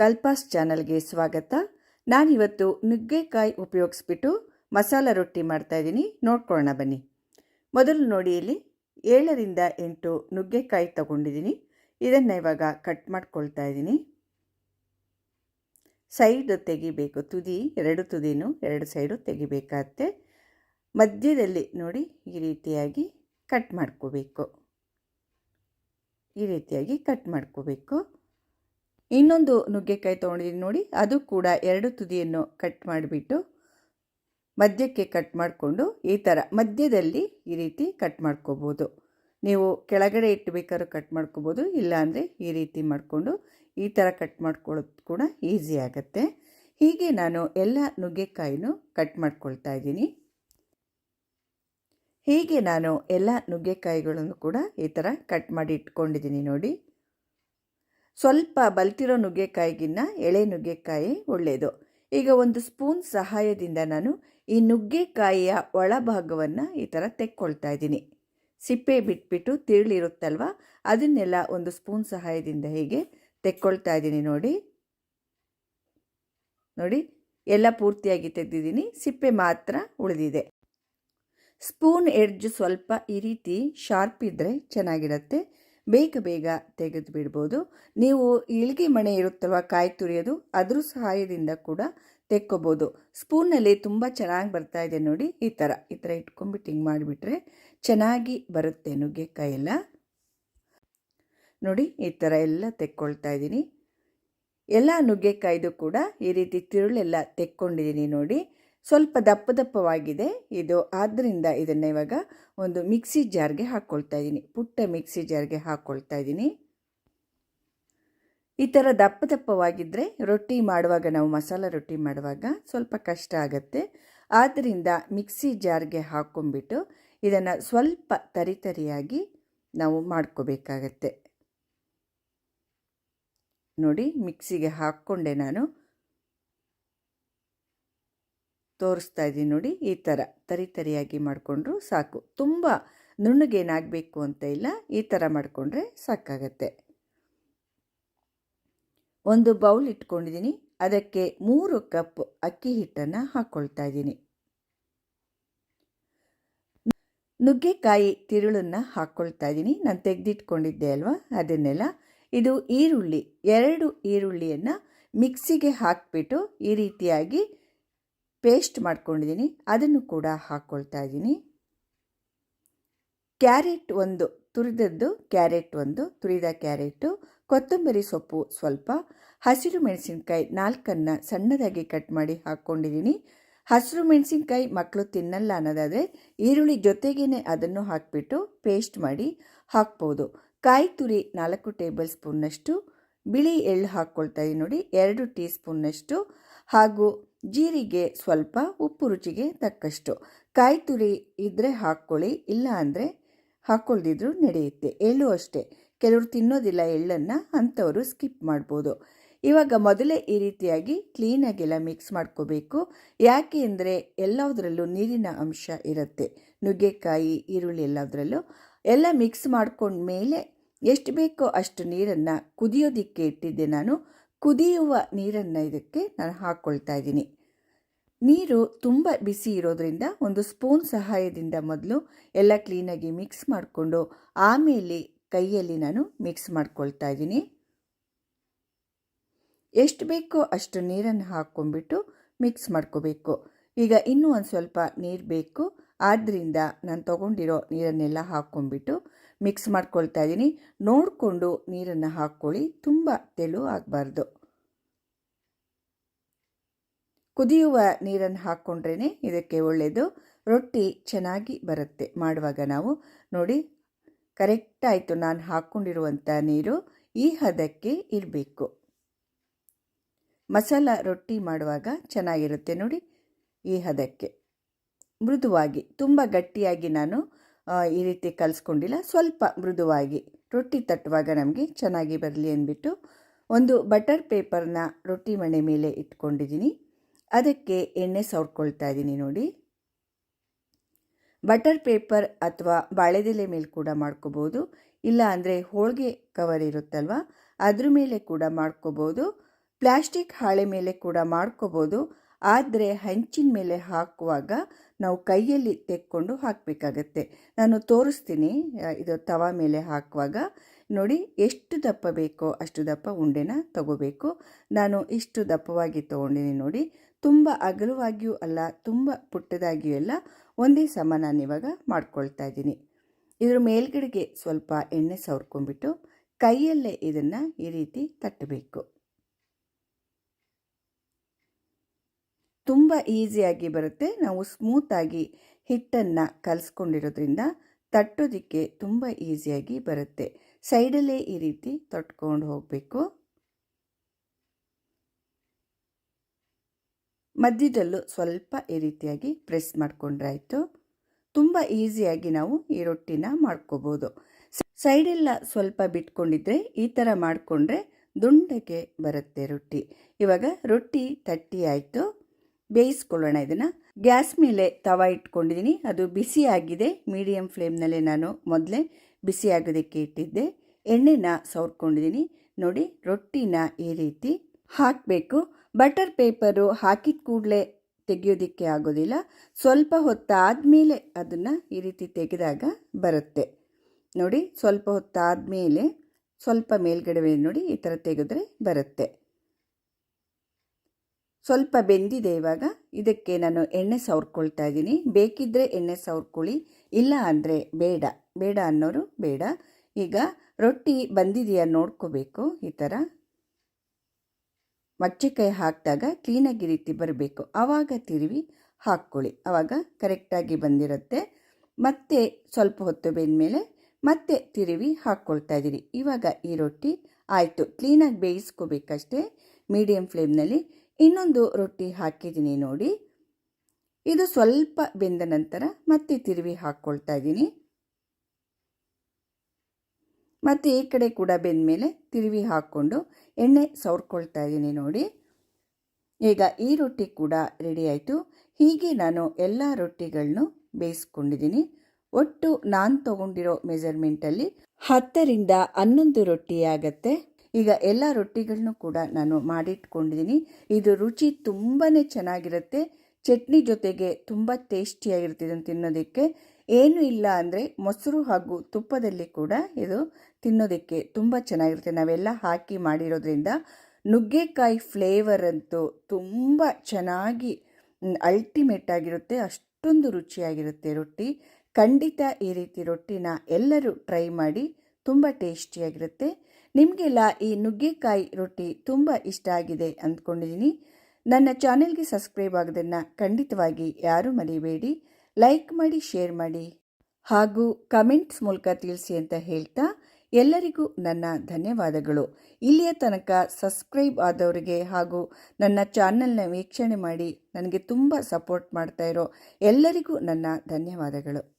ಕಲ್ಪಾಸ್ ಚಾನಲ್ಗೆ ಸ್ವಾಗತ. ನಾನಿವತ್ತು ನುಗ್ಗೆಕಾಯಿ ಉಪಯೋಗಿಸ್ಬಿಟ್ಟು ಮಸಾಲ ರೊಟ್ಟಿ ಮಾಡ್ತಾ ಇದ್ದೀನಿ. ನೋಡ್ಕೊಳ್ಳೋಣ ಬನ್ನಿ. ಮೊದಲು ನೋಡಿ ಇಲ್ಲಿ ಏಳರಿಂದ ಎಂಟು ನುಗ್ಗೆಕಾಯಿ ತಗೊಂಡಿದ್ದೀನಿ. ಇದನ್ನು ಇವಾಗ ಕಟ್ ಮಾಡ್ಕೊಳ್ತಾ ಇದ್ದೀನಿ. ಸೈಡ್ ತೆಗಿಬೇಕು. ತುದಿ, ಎರಡು ತುದಿನೂ ಎರಡು ಸೈಡು ತೆಗಿಬೇಕಾಗತ್ತೆ. ಮಧ್ಯದಲ್ಲಿ ನೋಡಿ ಈ ರೀತಿಯಾಗಿ ಕಟ್ ಮಾಡ್ಕೋಬೇಕು. ಈ ರೀತಿಯಾಗಿ ಕಟ್ ಮಾಡ್ಕೋಬೇಕು. ಇನ್ನೊಂದು ನುಗ್ಗೆಕಾಯಿ ತೊಗೊಂಡಿದ್ದೀನಿ ನೋಡಿ, ಅದು ಕೂಡ ಎರಡು ತುದಿಯನ್ನು ಕಟ್ ಮಾಡಿಬಿಟ್ಟು ಮಧ್ಯಕ್ಕೆ ಕಟ್ ಮಾಡಿಕೊಂಡು ಈ ಥರ ಮಧ್ಯದಲ್ಲಿ ಈ ರೀತಿ ಕಟ್ ಮಾಡ್ಕೋಬೋದು. ನೀವು ಕೆಳಗಡೆ ಇಟ್ಟು ಕಟ್ ಮಾಡ್ಕೋಬೋದು, ಇಲ್ಲಾಂದರೆ ಈ ರೀತಿ ಮಾಡಿಕೊಂಡು ಈ ಥರ ಕಟ್ ಮಾಡ್ಕೊಳ್ಳೋದು ಕೂಡ ಈಸಿ ಆಗುತ್ತೆ. ಹೀಗೆ ನಾನು ಎಲ್ಲ ನುಗ್ಗೆಕಾಯಿನೂ ಕಟ್ ಮಾಡ್ಕೊಳ್ತಾ ಇದ್ದೀನಿ. ಹೀಗೆ ನಾನು ಎಲ್ಲ ನುಗ್ಗೆಕಾಯಿಗಳನ್ನು ಕೂಡ ಈ ಥರ ಕಟ್ ಮಾಡಿ ಇಟ್ಕೊಂಡಿದ್ದೀನಿ ನೋಡಿ. ಸ್ವಲ್ಪ ಬಲ್ತಿರೋ ನುಗ್ಗೆಕಾಯಿಗಿನ್ನ ಎಳೆ ನುಗ್ಗೆಕಾಯಿ ಒಳ್ಳೆಯದು ಈಗ ಒಂದು ಸ್ಪೂನ್ ಸಹಾಯದಿಂದ ನಾನು ಈ ನುಗ್ಗೆಕಾಯಿಯ ಒಳಭಾಗವನ್ನು ಈ ಥರ ತೆಕ್ಕೊಳ್ತಾ ಇದ್ದೀನಿ. ಸಿಪ್ಪೆ ಬಿಟ್ಬಿಟ್ಟು ತಿರುಳಿರುತ್ತಲ್ವ? ಅದನ್ನೆಲ್ಲ ಒಂದು ಸ್ಪೂನ್ ಸಹಾಯದಿಂದ ಹೀಗೆ ತೆಕ್ಕೊಳ್ತಾ ಇದ್ದೀನಿ ನೋಡಿ. ನೋಡಿ, ಎಲ್ಲ ಪೂರ್ತಿಯಾಗಿ ತೆಗೆದಿದ್ದೀನಿ. ಸಿಪ್ಪೆ ಮಾತ್ರ ಉಳಿದಿದೆ. ಸ್ಪೂನ್ ಎಡ್ಜ್ ಸ್ವಲ್ಪ ಈ ರೀತಿ ಶಾರ್ಪ್ ಇದ್ದರೆ ಚೆನ್ನಾಗಿರುತ್ತೆ. ಬೇಗ ಬೇಗ ತೆಗೆದು ಬಿಡ್ಬೋದು. ನೀವು ಇಳಿಗೆ ಮಣೆ ಇರುತ್ತಲ್ವ, ಕಾಯಿ ತುರಿಯೋದು, ಅದ್ರ ಸಹಾಯದಿಂದ ಕೂಡ ತೆಕ್ಕೋಬೋದು. ಸ್ಪೂನಲ್ಲಿ ತುಂಬ ಚೆನ್ನಾಗಿ ಬರ್ತಾ ಇದೆ ನೋಡಿ, ಈ ಥರ ಈ ಥರ ಇಟ್ಕೊಂಡ್ಬಿಟ್ಟು ಹಿಂಗೆ ಮಾಡಿಬಿಟ್ರೆ ಚೆನ್ನಾಗಿ ಬರುತ್ತೆ ನುಗ್ಗೆಕಾಯಿ ಎಲ್ಲ ನೋಡಿ, ಈ ಥರ ಎಲ್ಲ ತೆಕ್ಕೊಳ್ತಾ ಇದ್ದೀನಿ. ಎಲ್ಲ ನುಗ್ಗೆಕಾಯ್ದು ಕೂಡ ಈ ರೀತಿ ತಿರುಳೆಲ್ಲ ತೆಕ್ಕೊಂಡಿದ್ದೀನಿ ನೋಡಿ. ಸ್ವಲ್ಪ ದಪ್ಪ ದಪ್ಪವಾಗಿದೆ. ಇದು ಆದ್ದರಿಂದ ಇದನ್ನು ಇವಾಗ ಒಂದು ಮಿಕ್ಸಿ ಜಾರ್ಗೆ ಹಾಕ್ಕೊಳ್ತಾ ಇದ್ದೀನಿ. ಪುಟ್ಟ ಮಿಕ್ಸಿ ಜಾರ್ಗೆ ಹಾಕ್ಕೊಳ್ತಾ ಇದ್ದೀನಿ. ಈ ಥರ ದಪ್ಪ ದಪ್ಪವಾಗಿದ್ದರೆ ರೊಟ್ಟಿ ಮಾಡುವಾಗ, ನಾವು ಮಸಾಲ ರೊಟ್ಟಿ ಮಾಡುವಾಗ ಸ್ವಲ್ಪ ಕಷ್ಟ ಆಗುತ್ತೆ. ಆದ್ದರಿಂದ ಮಿಕ್ಸಿ ಜಾರ್ಗೆ ಹಾಕ್ಕೊಂಬಿಟ್ಟು ಇದನ್ನು ಸ್ವಲ್ಪ ತರಿತರಿಯಾಗಿ ನಾವು ಮಾಡ್ಕೋಬೇಕಾಗತ್ತೆ. ನೋಡಿ, ಮಿಕ್ಸಿಗೆ ಹಾಕ್ಕೊಂಡೆ ನಾನು. ತೋರಿಸ್ತಾ ಇದ್ದೀನಿ ನೋಡಿ, ಈ ಥರ. ತರಿ ತರಿಯಾಗಿ ಮಾಡಿಕೊಂಡ್ರು ಸಾಕು. ತುಂಬ ನುಣ್ಣಗೇನಾಗಬೇಕು ಅಂತ ಇಲ್ಲ, ಈ ಥರ ಮಾಡಿಕೊಂಡ್ರೆ ಸಾಕಾಗತ್ತೆ. ಒಂದು ಬೌಲ್ ಇಟ್ಕೊಂಡಿದ್ದೀನಿ. ಅದಕ್ಕೆ ಮೂರು ಕಪ್ ಅಕ್ಕಿ ಹಿಟ್ಟನ್ನು ಹಾಕ್ಕೊಳ್ತಾ ಇದ್ದೀನಿ. ನುಗ್ಗೆಕಾಯಿ ತಿರುಳನ್ನು ಹಾಕ್ಕೊಳ್ತಾ ಇದ್ದೀನಿ. ನಾನು ತೆಗೆದಿಟ್ಕೊಂಡಿದ್ದೆ ಅಲ್ವಾ? ಅದನ್ನೆಲ್ಲ. ಇದು ಈರುಳ್ಳಿ, ಎರಡು ಈರುಳ್ಳಿಯನ್ನು ಮಿಕ್ಸಿಗೆ ಹಾಕಿಬಿಟ್ಟು ಈ ರೀತಿಯಾಗಿ ಪೇಸ್ಟ್ ಮಾಡ್ಕೊಂಡಿದ್ದೀನಿ, ಅದನ್ನು ಕೂಡ ಹಾಕ್ಕೊಳ್ತಾ ಇದ್ದೀನಿ. ಕ್ಯಾರೆಟ್ ಒಂದು, ತುರಿದದ್ದು ಕ್ಯಾರೆಟ್ ಒಂದು, ತುರಿದ ಕ್ಯಾರೆಟು, ಕೊತ್ತಂಬರಿ ಸೊಪ್ಪು ಸ್ವಲ್ಪ, ಹಸಿರು ಮೆಣಸಿನ್ಕಾಯಿ ನಾಲ್ಕನ್ನು ಸಣ್ಣದಾಗಿ ಕಟ್ ಮಾಡಿ ಹಾಕ್ಕೊಂಡಿದ್ದೀನಿ. ಹಸಿರು ಮೆಣಸಿನ್ಕಾಯಿ ಮಕ್ಕಳು ತಿನ್ನಲ್ಲ ಅನ್ನೋದಾದರೆ, ಈರುಳ್ಳಿ ಜೊತೆಗೇ ಅದನ್ನು ಹಾಕಿಬಿಟ್ಟು ಪೇಸ್ಟ್ ಮಾಡಿ ಹಾಕ್ಬೋದು. ಕಾಯಿ ತುರಿ ನಾಲ್ಕು ಟೇಬಲ್ ಸ್ಪೂನ್ನಷ್ಟು ಬಿಳಿ ಎಳ್ಳು ಹಾಕ್ಕೊಳ್ತಾ ಇದ್ದೀನಿ ನೋಡಿ, ಎರಡು ಟೀ ಸ್ಪೂನ್ನಷ್ಟು ಹಾಗೂ ಜೀರಿಗೆ ಸ್ವಲ್ಪ, ಉಪ್ಪು ರುಚಿಗೆ ತಕ್ಕಷ್ಟು. ಕಾಯಿ ತುರಿ ಇದ್ದರೆ ಹಾಕ್ಕೊಳ್ಳಿ, ಇಲ್ಲ ಅಂದರೆ ಹಾಕ್ಕೊಳ್ದಿದ್ರು ನಡೆಯುತ್ತೆ. ಎಳ್ಳು ಅಷ್ಟೇ. ಕೆಲವರು ತಿನ್ನೋದಿಲ್ಲ ಎಳ್ಳನ್ನು, ಅಂಥವರು ಸ್ಕಿಪ್ ಮಾಡ್ಬೋದು. ಇವಾಗ ಮೊದಲೇ ಈ ರೀತಿಯಾಗಿ ಕ್ಲೀನಾಗೆಲ್ಲ ಮಿಕ್ಸ್ ಮಾಡ್ಕೋಬೇಕು. ಯಾಕೆ ಅಂದರೆ ಎಲ್ಲದರಲ್ಲೂ ನೀರಿನ ಅಂಶ ಇರುತ್ತೆ. ನುಗ್ಗೆಕಾಯಿ, ಈರುಳ್ಳಿ ಎಲ್ಲದರಲ್ಲೂ. ಎಲ್ಲ ಮಿಕ್ಸ್ ಮಾಡ್ಕೊಂಡ ಮೇಲೆ ಎಷ್ಟು ಬೇಕೋ ಅಷ್ಟು ನೀರನ್ನು ಕುದಿಯೋದಿಕ್ಕೆ ಇಟ್ಟಿದ್ದೆ ನಾನು. ಕುದಿಯುವ ನೀರನ್ನು ಇದಕ್ಕೆ ನಾನು ಹಾಕ್ಕೊಳ್ತಾ ಇದ್ದೀನಿ. ನೀರು ತುಂಬ ಬಿಸಿ ಇರೋದ್ರಿಂದ ಒಂದು ಸ್ಪೂನ್ ಸಹಾಯದಿಂದ ಮೊದಲು ಎಲ್ಲ ಕ್ಲೀನಾಗಿ ಮಿಕ್ಸ್ ಮಾಡಿಕೊಂಡು ಆಮೇಲೆ ಕೈಯಲ್ಲಿ ನಾನು ಮಿಕ್ಸ್ ಮಾಡ್ಕೊಳ್ತಾ ಇದ್ದೀನಿ. ಎಷ್ಟು ಬೇಕೋ ಅಷ್ಟು ನೀರನ್ನು ಹಾಕ್ಕೊಂಡ್ಬಿಟ್ಟು ಮಿಕ್ಸ್ ಮಾಡ್ಕೋಬೇಕು. ಈಗ ಇನ್ನೂ ಒಂದು ಸ್ವಲ್ಪ ನೀರು ಬೇಕು. ಆದ್ದರಿಂದ ನಾನು ತೊಗೊಂಡಿರೋ ನೀರನ್ನೆಲ್ಲ ಹಾಕ್ಕೊಂಡ್ಬಿಟ್ಟು ಮಿಕ್ಸ್ ಮಾಡ್ಕೊಳ್ತಾ ಇದ್ದೀನಿ. ನೋಡಿಕೊಂಡು ನೀರನ್ನು ಹಾಕ್ಕೊಳ್ಳಿ. ತುಂಬ ತೆಳು ಆಗಬಾರ್ದು. ಕುದಿಯುವ ನೀರನ್ನು ಹಾಕ್ಕೊಂಡ್ರೇ ಇದಕ್ಕೆ ಒಳ್ಳೆಯದು ರೊಟ್ಟಿ ಚೆನ್ನಾಗಿ ಬರುತ್ತೆ. ಮಾಡುವಾಗ ನಾವು, ನೋಡಿ ಕರೆಕ್ಟ್ ಆಯಿತು ನಾನು ಹಾಕ್ಕೊಂಡಿರುವಂಥ ನೀರು ಈ ಹದಕ್ಕೆ ಇರಬೇಕು. ಮಸಾಲ ರೊಟ್ಟಿ ಮಾಡುವಾಗ ಚೆನ್ನಾಗಿರುತ್ತೆ ನೋಡಿ ಈ ಹದಕ್ಕೆ. ಮೃದುವಾಗಿ, ತುಂಬ ಗಟ್ಟಿಯಾಗಿ ನಾನು ಈ ರೀತಿ ಕಲಿಸ್ಕೊಂಡಿಲ್ಲ. ಸ್ವಲ್ಪ ಮೃದುವಾಗಿ. ರೊಟ್ಟಿ ತಟ್ಟುವಾಗ ನಮಗೆ ಚೆನ್ನಾಗಿ ಬರಲಿ ಅಂದ್ಬಿಟ್ಟು ಒಂದು ಬಟರ್ ಪೇಪರ್ನ ರೊಟ್ಟಿ ಮಣೆ ಮೇಲೆ ಇಟ್ಕೊಂಡಿದ್ದೀನಿ. ಅದಕ್ಕೆ ಎಣ್ಣೆ ಸವರ್ಕೊಳ್ತಾ ಇದ್ದೀನಿ ನೋಡಿ. ಬಟರ್ ಪೇಪರ್ ಅಥವಾ ಬಾಳೆದೆಲೆ ಮೇಲೆ ಕೂಡ ಮಾಡ್ಕೋಬೋದು. ಇಲ್ಲ ಅಂದರೆ ಹೋಳಿಗೆ ಕವರ್ ಇರುತ್ತಲ್ವ? ಅದ್ರ ಮೇಲೆ ಕೂಡ ಮಾಡ್ಕೋಬೋದು. ಪ್ಲಾಸ್ಟಿಕ್ ಹಾಳೆ ಮೇಲೆ ಕೂಡ ಮಾಡ್ಕೋಬೋದು. ಆದರೆ ಹಂಚಿನ ಮೇಲೆ ಹಾಕುವಾಗ ನಾವು ಕೈಯಲ್ಲಿ ತೆಕ್ಕೊಂಡು ಹಾಕಬೇಕಾಗತ್ತೆ. ನಾನು ತೋರಿಸ್ತೀನಿ ಇದು ತವ ಮೇಲೆ ಹಾಕುವಾಗ. ನೋಡಿ, ಎಷ್ಟು ದಪ್ಪ ಬೇಕೋ ಅಷ್ಟು ದಪ್ಪ ಉಂಡೆನ ತಗೋಬೇಕು. ನಾನು ಇಷ್ಟು ದಪ್ಪವಾಗಿ ತೊಗೊಂಡಿನಿ ನೋಡಿ. ತುಂಬ ಅಗಲವಾಗಿಯೂ ಅಲ್ಲ, ತುಂಬ ಪುಟ್ಟದಾಗಿಯೂ ಅಲ್ಲ ಒಂದೇ ಸಮ ನಾನು ಇವಾಗ ಮಾಡ್ಕೊಳ್ತಾ ಇದ್ದೀನಿ. ಇದ್ರ ಮೇಲ್ಗಡೆಗೆ ಸ್ವಲ್ಪ ಎಣ್ಣೆ ಸವರ್ಕೊಂಡ್ಬಿಟ್ಟು ಕೈಯಲ್ಲೇ ಇದನ್ನು ಈ ರೀತಿ ತಟ್ಟಬೇಕು. ತುಂಬ ಈಸಿಯಾಗಿ ಬರುತ್ತೆ. ನಾವು ಸ್ಮೂತಾಗಿ ಹಿಟ್ಟನ್ನು ಕಲಿಸ್ಕೊಂಡಿರೋದ್ರಿಂದ ತಟ್ಟೋದಕ್ಕೆ ತುಂಬ ಈಸಿಯಾಗಿ ಬರುತ್ತೆ. ಸೈಡಲ್ಲೇ ಈ ರೀತಿ ತೊಟ್ಕೊಂಡು ಹೋಗಬೇಕು. ಮಧ್ಯದಲ್ಲೂ ಸ್ವಲ್ಪ ಈ ರೀತಿಯಾಗಿ ಪ್ರೆಸ್ ಮಾಡಿಕೊಂಡ್ರಾಯ್ತು. ತುಂಬ ಈಸಿಯಾಗಿ ನಾವು ಈ ರೊಟ್ಟಿನ ಮಾಡ್ಕೋಬೋದು. ಸೈಡೆಲ್ಲ ಸ್ವಲ್ಪ ಬಿಟ್ಕೊಂಡಿದ್ರೆ ಈ ಥರ ಮಾಡಿಕೊಂಡ್ರೆ ದುಂಡಗೆ ಬರುತ್ತೆ ರೊಟ್ಟಿ. ಇವಾಗ ರೊಟ್ಟಿ ತಟ್ಟಿ ಆಯಿತು. ಬೇಯಿಸ್ಕೊಳ್ಳೋಣ ಇದನ್ನು. ಗ್ಯಾಸ್ ಮೇಲೆ ತವ ಇಟ್ಕೊಂಡಿದ್ದೀನಿ. ಅದು ಬಿಸಿ ಆಗಿದೆ. ಮೀಡಿಯಮ್ ಫ್ಲೇಮ್ನಲ್ಲೇ ನಾನು ಮೊದಲೇ ಬಿಸಿ ಆಗೋದಕ್ಕೆ ಇಟ್ಟಿದ್ದೆ. ಎಣ್ಣೆನ ಸವರ್ಕೊಂಡಿದ್ದೀನಿ. ನೋಡಿ, ರೊಟ್ಟಿನ ಈ ರೀತಿ ಹಾಕಬೇಕು. ಬಟರ್ ಪೇಪರು ಹಾಕಿದ ಕೂಡಲೇ ತೆಗೆಯೋದಕ್ಕೆ ಆಗೋದಿಲ್ಲ. ಸ್ವಲ್ಪ ಹೊತ್ತಾದಮೇಲೆ ಅದನ್ನು ಈ ರೀತಿ ತೆಗೆದಾಗ ಬರುತ್ತೆ. ನೋಡಿ, ಸ್ವಲ್ಪ ಹೊತ್ತಾದಮೇಲೆ ಸ್ವಲ್ಪ ಮೇಲ್ಗಡೆ ನೋಡಿ ಈ ಥರ ತೆಗೆದ್ರೆ ಬರುತ್ತೆ. ಸ್ವಲ್ಪ ಬೆಂದಿದೆ ಇವಾಗ. ಇದಕ್ಕೆ ನಾನು ಎಣ್ಣೆ ಸವರ್ಕೊಳ್ತಾ ಇದ್ದೀನಿ. ಬೇಕಿದ್ದರೆ ಎಣ್ಣೆ ಸವರ್ಕೊಳ್ಳಿ, ಇಲ್ಲ ಅಂದರೆ ಬೇಡ. ಬೇಡ ಅನ್ನೋರು ಬೇಡ. ಈಗ ರೊಟ್ಟಿ ಬಂದಿದೆಯಾ ನೋಡ್ಕೋಬೇಕು ಈ ಥರ. ಮಚ್ಚೆಕಾಯಿ ಹಾಕಿದಾಗ ಕ್ಲೀನಾಗಿ ರೀತಿ ಬರಬೇಕು. ಆವಾಗ ತಿರುವಿ ಹಾಕ್ಕೊಳ್ಳಿ. ಆವಾಗ ಕರೆಕ್ಟಾಗಿ ಬಂದಿರುತ್ತೆ. ಮತ್ತೆ ಸ್ವಲ್ಪ ಹೊತ್ತು ಬೆಂದಮೇಲೆ ಮತ್ತೆ ತಿರುವಿ ಹಾಕ್ಕೊಳ್ತಾ ಇದ್ದೀರಿ. ಇವಾಗ ಈ ರೊಟ್ಟಿ ಆಯಿತು. ಕ್ಲೀನಾಗಿ ಬೇಯಿಸ್ಕೋಬೇಕಷ್ಟೇ. ಮೀಡಿಯಮ್ ಫ್ಲೇಮ್ನಲ್ಲಿ ಇನ್ನೊಂದು ರೊಟ್ಟಿ ಹಾಕಿದ್ದೀನಿ ನೋಡಿ. ಇದು ಸ್ವಲ್ಪ ಬೆಂದ ನಂತರ ಮತ್ತೆ ತಿರುವಿ ಹಾಕ್ಕೊಳ್ತಾ ಇದ್ದೀನಿ. ಮತ್ತು ಈ ಕಡೆ ಕೂಡ ಬೆಂದಮೇಲೆ ತಿರುವಿ ಹಾಕ್ಕೊಂಡು ಎಣ್ಣೆ ಸವರ್ಕೊಳ್ತಾ ಇದ್ದೀನಿ ನೋಡಿ. ಈಗ ಈ ರೊಟ್ಟಿ ಕೂಡ ರೆಡಿ ಆಯಿತು. ಹೀಗೆ ನಾನು ಎಲ್ಲ ರೊಟ್ಟಿಗಳನ್ನು ಬೇಯಿಸ್ಕೊಂಡಿದ್ದೀನಿ. ಒಟ್ಟು ನಾನು ತೊಗೊಂಡಿರೋ ಮೆಜರ್ಮೆಂಟಲ್ಲಿ ಹತ್ತರಿಂದ ಹನ್ನೊಂದು ರೊಟ್ಟಿ ಆಗತ್ತೆ. ಈಗ ಎಲ್ಲ ರೊಟ್ಟಿಗಳನ್ನು ಕೂಡ ನಾನು ಮಾಡಿಟ್ಕೊಂಡಿದ್ದೀನಿ. ಇದು ರುಚಿ ತುಂಬಾ ಚೆನ್ನಾಗಿರುತ್ತೆ. ಚಟ್ನಿ ಜೊತೆಗೆ ತುಂಬ ಟೇಸ್ಟಿಯಾಗಿರುತ್ತೆ ಇದನ್ನು ತಿನ್ನೋದಕ್ಕೆ. ಏನು ಇಲ್ಲ ಅಂದರೆ ಮೊಸರು ಹಾಗೂ ತುಪ್ಪದಲ್ಲಿ ಕೂಡ ಇದು ತಿನ್ನೋದಕ್ಕೆ ತುಂಬ ಚೆನ್ನಾಗಿರುತ್ತೆ. ನಾವೆಲ್ಲ ಹಾಕಿ ಮಾಡಿರೋದ್ರಿಂದ ನುಗ್ಗೆಕಾಯಿ ಫ್ಲೇವರ್ ಅಂತೂ ತುಂಬ ಚೆನ್ನಾಗಿ ಅಲ್ಟಿಮೇಟ್ ಆಗಿರುತ್ತೆ. ಅಷ್ಟೊಂದು ರುಚಿಯಾಗಿರುತ್ತೆ ರೊಟ್ಟಿ. ಖಂಡಿತ ಈ ರೀತಿ ರೊಟ್ಟಿನ ಎಲ್ಲರೂ ಟ್ರೈ ಮಾಡಿ ತುಂಬ ಟೇಸ್ಟಿಯಾಗಿರುತ್ತೆ. ನಿಮಗೆಲ್ಲ ಈ ನುಗ್ಗೆಕಾಯಿ ರೊಟ್ಟಿ ತುಂಬ ಇಷ್ಟ ಆಗಿದೆ ಅಂದ್ಕೊಂಡಿದ್ದೀನಿ ನನ್ನ ಚಾನೆಲ್ಗೆ ಸಬ್ಸ್ಕ್ರೈಬ್ ಆಗೋದನ್ನು ಖಂಡಿತವಾಗಿ ಯಾರೂ ಮರಿಬೇಡಿ. ಲೈಕ್ ಮಾಡಿ, ಶೇರ್ ಮಾಡಿ ಹಾಗೂ ಕಮೆಂಟ್ಸ್ ಮೂಲಕ ತಿಳಿಸಿ ಅಂತ ಹೇಳ್ತಾ ಎಲ್ಲರಿಗೂ ನನ್ನ ಧನ್ಯವಾದಗಳು. ಇಲ್ಲಿಯ ತನಕ ಸಬ್ಸ್ಕ್ರೈಬ್ ಆದವರಿಗೆ ಹಾಗೂ ನನ್ನ ಚಾನಲ್ನ ವೀಕ್ಷಣೆ ಮಾಡಿ ನನಗೆ ತುಂಬ ಸಪೋರ್ಟ್ ಮಾಡ್ತಾ ಇರೋ ಎಲ್ಲರಿಗೂ ನನ್ನ ಧನ್ಯವಾದಗಳು.